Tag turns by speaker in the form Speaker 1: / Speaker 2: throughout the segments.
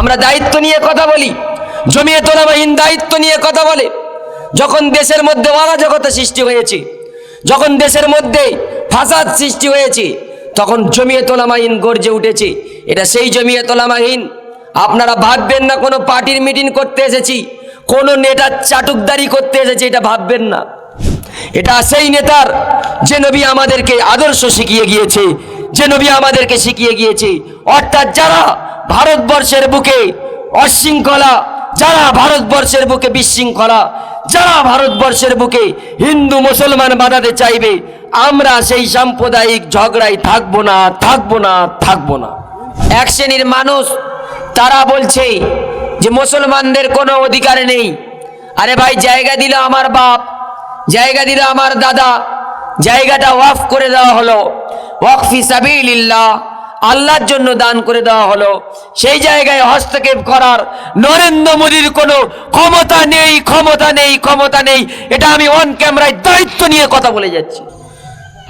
Speaker 1: আমরা দায়িত্ব নিয়ে কথা বলি। জমিয়ে তোলাবাহীন দায়িত্ব নিয়ে কথা বলে। যখন দেশের মধ্যে অরাজকতা সৃষ্টি হয়েছে, যখন দেশের মধ্যে ফাসাদ সৃষ্টি হয়েছে, তখন জমিয়ে তোলামাহীন গর্জে উঠেছে। এটা সেই জমিয়ে তোলামাহীন আপনারা ভাববেন না, কোনো পার্টির মিটিং করতে এসেছি, কোনো নেতার চাটুকদারি করতে এসেছি, এটা ভাববেন না। এটা সেই নেতার যে নবী আমাদেরকে আদর্শ শিখিয়ে গিয়েছে, যে নবী আমাদেরকে শিখিয়ে গিয়েছে। অর্থাৎ যারা ভারতবর্ষের বুকে অশৃঙ্খলা, যারা ভারতবর্ষের বুকে বিশৃঙ্খলা, যারা ভারতবর্ষের বুকে হিন্দু মুসলমান বানাতে চাইবে, আমরা সেই সাম্প্রদায়িক ঝগড়ায় থাকব না থাকব না থাকব না। এক শ্রেণির মানুষ, তারা বলছে যে মুসলমানদের কোনো অধিকার নেই। আরে ভাই, জায়গা দিল আমার বাপ, জায়গা দিল আমার দাদা, জায়গাটা ওয়াফ করে দেওয়া হলো। ওয়াকফি সাবিলিল্লাহ আল্লাহর জন্য দান করে দেওয়া হলো সেই জায়গায় হস্তক্ষেপ করার নরেন্দ্র মোদীর কোনো ক্ষমতা নেই ক্ষমতা নেই ক্ষমতা নেই এটা আমি অন ক্যামেরায় দায়িত্ব নিয়ে কথা বলে যাচ্ছি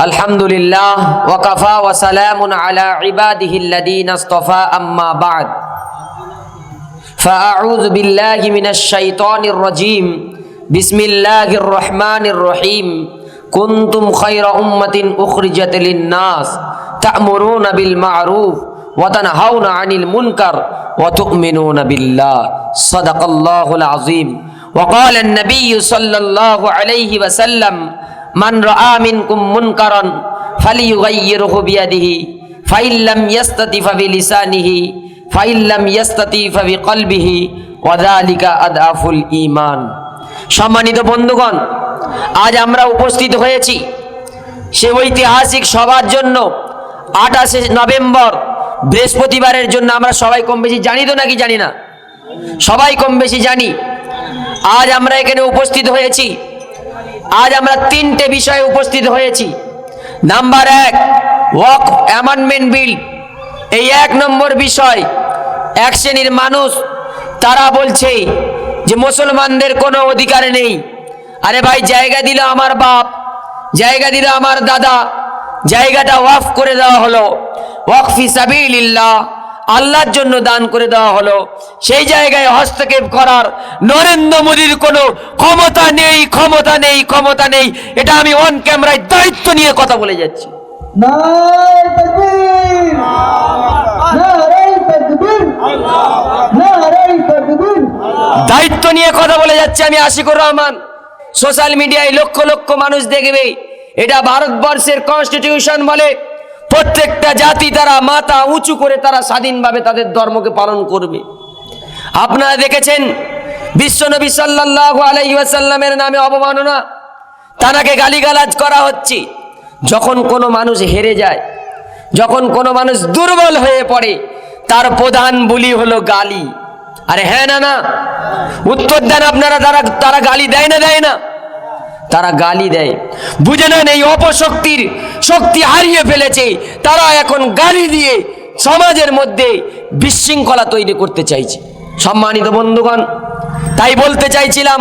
Speaker 1: আলহামদুলিল্লাহ ওয়াকাফা ওয়াসালামুন আলা ইবাদিহিল্লাযীনা ইসতাফা আম্মা বা'দ فأعوذ بالله من الشيطان الرجيم بسم الله الرحمن الرحيم كنتم خير أمة أخرجت للناس تأمرون بالمعروف وتنهون عن المنكر وتؤمنون بالله صدق الله العظيم وقال النبي صلى الله عليه وسلم من رأى منكم منكرا فليغيره بيده فإن لم يستطع فبلسانه ফাইল লাম ইয়াস্তাতি ফাবিকলবিহি ওয়াযালিকা আদআফুল ঈমান সম্মানিত বন্ধুগণ আজ আমরা উপস্থিত হয়েছি। সে ঐতিহাসিক সবার জন্য আঠাশে নভেম্বর, বৃহস্পতিবারের জন্য আমরা সবাই কম বেশি জানি তো নাকি জানি না? সবাই কম বেশি জানি। আজ আমরা এখানে উপস্থিত হয়েছি। আজ আমরা তিনটে বিষয়ে উপস্থিত হয়েছি। নাম্বার এক, ওয়াক অ্যামেন্ডমেন্ট বিল। এই এক নম্বর বিষয়, এক শ্রেণির মানুষ, তারা বলছে যে মুসলমানদের কোনো অধিকার নেই। আরে ভাই জায়গা দিল আমার বাপ জায়গা দিল আমার দাদা জায়গাটা ওয়াফ করে দেওয়া হলো। ওয়াকফি সাবিলিল্লাহ আল্লাহর জন্য দান করে দেওয়া হলো। সেই জায়গায় হস্তক্ষেপ করার নরেন্দ্র মোদীর কোনো ক্ষমতা নেই ক্ষমতা নেই ক্ষমতা নেই। এটা আমি অন ক্যামেরায় দায়িত্ব নিয়ে কথা বলে যাচ্ছি। দায়িত্ব নিয়ে কথা বলে যাচ্ছে আমি আশিকুর রহমান। সোশ্যাল মিডিয়ায় লক্ষ লক্ষ মানুষ দেখবে। এটা ভারতবর্ষের কনস্টিটিউশন বলে, প্রত্যেকটা জাতি তারা মাথা উঁচু করে তারা স্বাধীনভাবে তাদের ধর্মকে পালন করবে। আপনারা দেখেছেন, বিশ্বনবী সাল্লাল্লাহু আলাইহি ওয়াসাল্লামের নামে অবমাননা, তানাকে গালিগালাজ করা হচ্ছে। যখন কোনো মানুষ হেরে যায়, যখন কোনো মানুষ দুর্বল হয়ে পড়ে, তার প্রধান বুলি হলো গালি। আরে হ্যাঁ না না। উত্তর দেন আপনারা তারা তারা গালি দেয় না দেয় না। তারা গালি দেয়। বুঝে নেন এই অপশক্তির শক্তি হারিয়ে ফেলেছে। তারা এখন গালি দিয়ে সমাজের মধ্যে বিশৃঙ্খলা তৈরি করতে চাইছে। সম্মানিত বন্ধুগণ, তাই বলতে চাইছিলাম,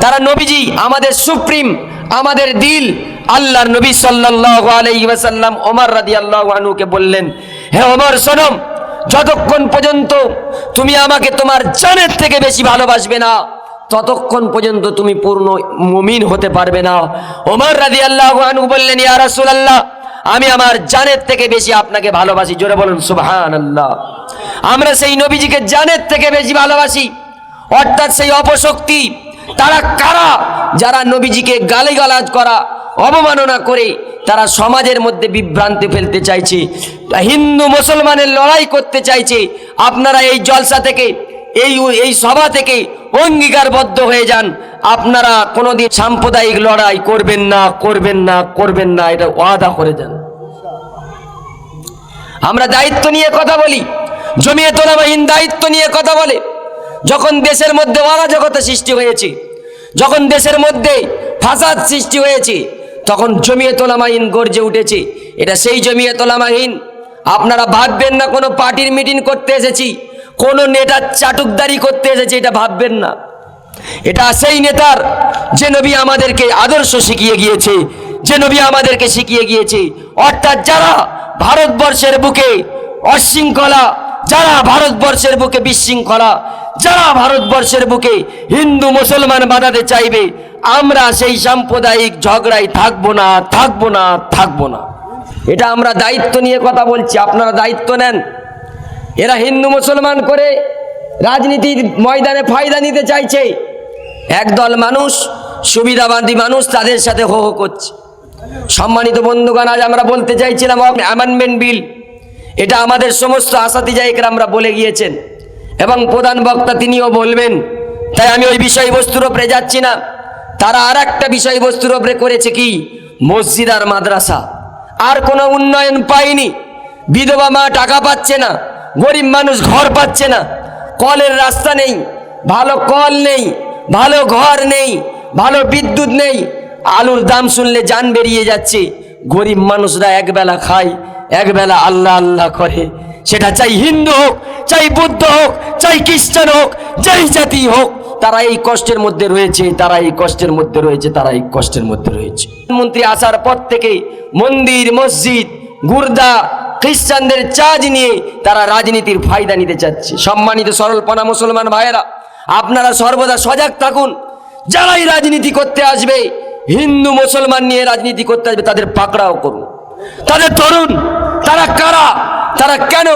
Speaker 1: তারা নবীজি, আমাদের সুপ্রিম, আমাদের দিল, আল্লাহর নবী সাল্লাল্লাহু আলাইহি ওয়াসাল্লাম ওমর রাদিয়াল্লাহু আনহুকে বললেন, হে ওমর, শোনো যতক্ষণ পর্যন্ত তুমি আমাকে তোমার জানের থেকে বেশি ভালোবাসবে না, ততক্ষণ পর্যন্ত তুমি পূর্ণ মুমিন হতে পারবে না। ওমর রাজি আল্লাহ বললেন, ইয়া আমি আমার জানের থেকে বেশি আপনাকে ভালোবাসি। জোরে বলুন সুবহান আল্লাহ আমরা সেই নবীজিকে জানের থেকে বেশি ভালোবাসি। অর্থাৎ সেই অপশক্তি, তারা কারা? যারা নবীজিকে গালিগালাজ করা অবমাননা করে তারা সমাজের মধ্যে বিভ্রান্তি ফেলতে চাইছে। হিন্দু মুসলমানের লড়াই করতে চাইছে। আপনারা এই জলসা থেকে, এই এই সভা থেকে অঙ্গীকারবদ্ধ হয়ে যান। আপনারা কোনোদিন সাম্প্রদায়িক লড়াই করবেন না করবেন না করবেন না, এটা ওয়াদা করে যান আমরা দায়িত্ব নিয়ে কথা বলি। জমিয়ে তোলাবাহীন দায়িত্ব নিয়ে কথা বলে। যখন দেশের মধ্যে অরাজকতা সৃষ্টি হয়েছে, যখন দেশের মধ্যে ফাসাদ সৃষ্টি হয়েছে তখন জমিয়ে তোলামাহীন গর্জে উঠেছে। এটা সেই জমিয়ে তোলামাহীন আপনারা ভাববেন না, কোনো পার্টির মিটিং করতে এসেছি, কোনো নেতার চাটুকদারি করতে এসেছি, এটা ভাববেন না। এটা সেই নেতার যে নবী আমাদেরকে আদর্শ শিখিয়ে গিয়েছে, যে নবী আমাদেরকে শিখিয়ে গিয়েছে। অর্থাৎ যারা ভারতবর্ষের বুকে অশৃঙ্খলা, যারা ভারতবর্ষের বুকে বিশৃঙ্খলা, যারা ভারতবর্ষের বুকে হিন্দু মুসলমান বাঁধাতে চাইবে আমরা সেই সাম্প্রদায়িক ঝগড়ায় থাকব না থাকব না থাকব না। এটা আমরা দায়িত্ব নিয়ে কথা বলছি, আপনারা দায়িত্ব নেন। এরা হিন্দু মুসলমান করে রাজনীতির ময়দানে ফায়দা নিতে চাইছে। একদল মানুষ, সুবিধাবাদী মানুষ তাদের সাথে হো হো করছে। সম্মানিত বন্ধুগণ, আজ আমরা বলতে চাইছিলাম অ্যামেন্ডমেন্ট বিল এটা আমাদের সমস্ত আসাতিজায়িকরা আমরা বলে গিয়েছেন। এবং প্রধান বক্তা তিনিও বলবেন, তাই আমি ওই বিষয়বস্তুর ওপরে যাচ্ছি না। তারা আর একটা বিষয়বস্তুর ওপরে করেছে কি? মসজিদ আর মাদ্রাসা। আর কোনো উন্নয়ন পায়নি। বিধবা মা টাকা পাচ্ছে না, গরিব মানুষ ঘর পাচ্ছে না, কলের রাস্তা নেই, ভালো কল নেই, ভালো ঘর নেই, ভালো বিদ্যুৎ নেই। আলুর দাম শুনলে জান বেরিয়ে যাচ্ছে। গরিব মানুষরা একবেলা খায়, একবেলা আল্লাহ আল্লাহ করে। সেটা চাই হিন্দু হোক, চাই বুদ্ধ হোক, চাই খ্রিস্টান হোক যেই জাতি হোক। তারা এই কষ্টের মধ্যে রয়েছে, তারা এই কষ্টের মধ্যে রয়েছে, তারা এই কষ্টের মধ্যে রয়েছে। মন্ত্রী আসার পর থেকে মন্দির, মসজিদ, গুর্দা, খ্রিস্টানদের চার্জ নিয়ে তারা রাজনীতির ফায়দা নিতে চাচ্ছে। সম্মানিত সরলপনা মুসলমান ভাইয়েরা, আপনারা সর্বদা সজাগ থাকুন। যারাই রাজনীতি করতে আসবে, হিন্দু, মুসলমান নিয়ে রাজনীতি করতে আসবে, তাদের পাকড়াও করুন। তাদের তরুণ, তারা কারা? তারা কেন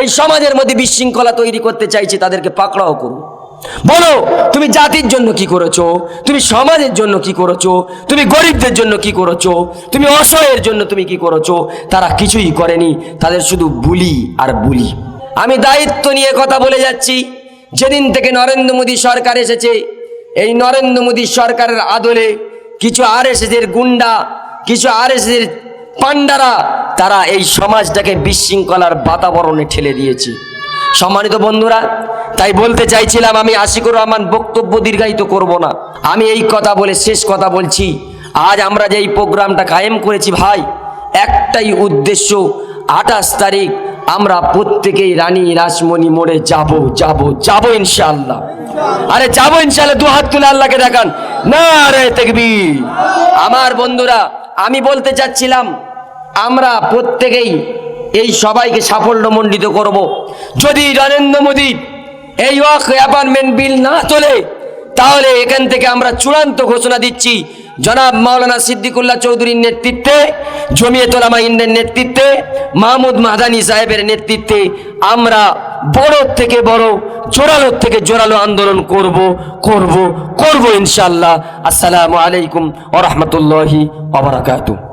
Speaker 1: এই সমাজের মধ্যে বিশৃঙ্খলা তৈরি করতে চাইছে তাদেরকে পাকড়াও করুন। বলো, তুমি জাতির জন্য কি করেছ? তুমি সমাজের জন্য কি করেছ? তুমি গরিবদের জন্য কি করেছ? তুমি অসহায়ের জন্য তুমি কি করেছ? তারা কিছুই করেনি, তাদের শুধু বুলি আর বুলি। আমি দায়িত্ব নিয়ে কথা বলে যাচ্ছি। যেদিন থেকে নরেন্দ্র মোদী সরকার এসেছে, এই নরেন্দ্র মোদী সরকারের আদলে কিছু আর এর গুন্ডা, কিছু আর এর পান্ডারা তারা এই সমাজটাকে বিশৃঙ্খলার বাতাবরণে ঠেলে দিয়েছে। সম্মানিত বন্ধুরা, তাই বলতে চাইছিলাম আমি আশিকুর রহমান, বক্তব্য দীর্ঘায়িত করব না। আমি এই কথা বলে শেষ কথা বলছি। আজ আমরা যে এই প্রোগ্রামটা কায়েম করেছি ভাই, একটাই উদ্দেশ্য, আঠাশ তারিখ আমরা প্রত্যেকেই রানী রাসমণি মোড়ে যাব যাব যাব ইনশাআল্লাহ। আরে যাব ইনশাআল্লাহ, দু হাত তুলে আল্লাহকে দেখান। না রে তেকবীর। আমার বন্ধুরা আমি বলতে চাচ্ছিলাম, আমরা প্রত্যেকেই এই সবাইকে সাফল্য সাফল্যমণ্ডিত করব। যদি নরেন্দ্র মোদী এই ওয়াক অ্যাপার্টমেন্ট বিল না তোলে, তাহলে এখান থেকে আমরা চূড়ান্ত ঘোষণা দিচ্ছি, জনাব মাওলানা সিদ্দিকুল্লাহ চৌধুরীর নেতৃত্বে জমিয়ত ওলামা ইন্ডের নেতৃত্বে, মাহমুদ মাহাদানি সাহেবের নেতৃত্বে আমরা বড় থেকে বড় জোরালো থেকে জোরালো আন্দোলন করব করব করব ইনশাল্লাহ আসসালামু আলাইকুম ওরহমতুল্লাহি ওবরাকাতুহ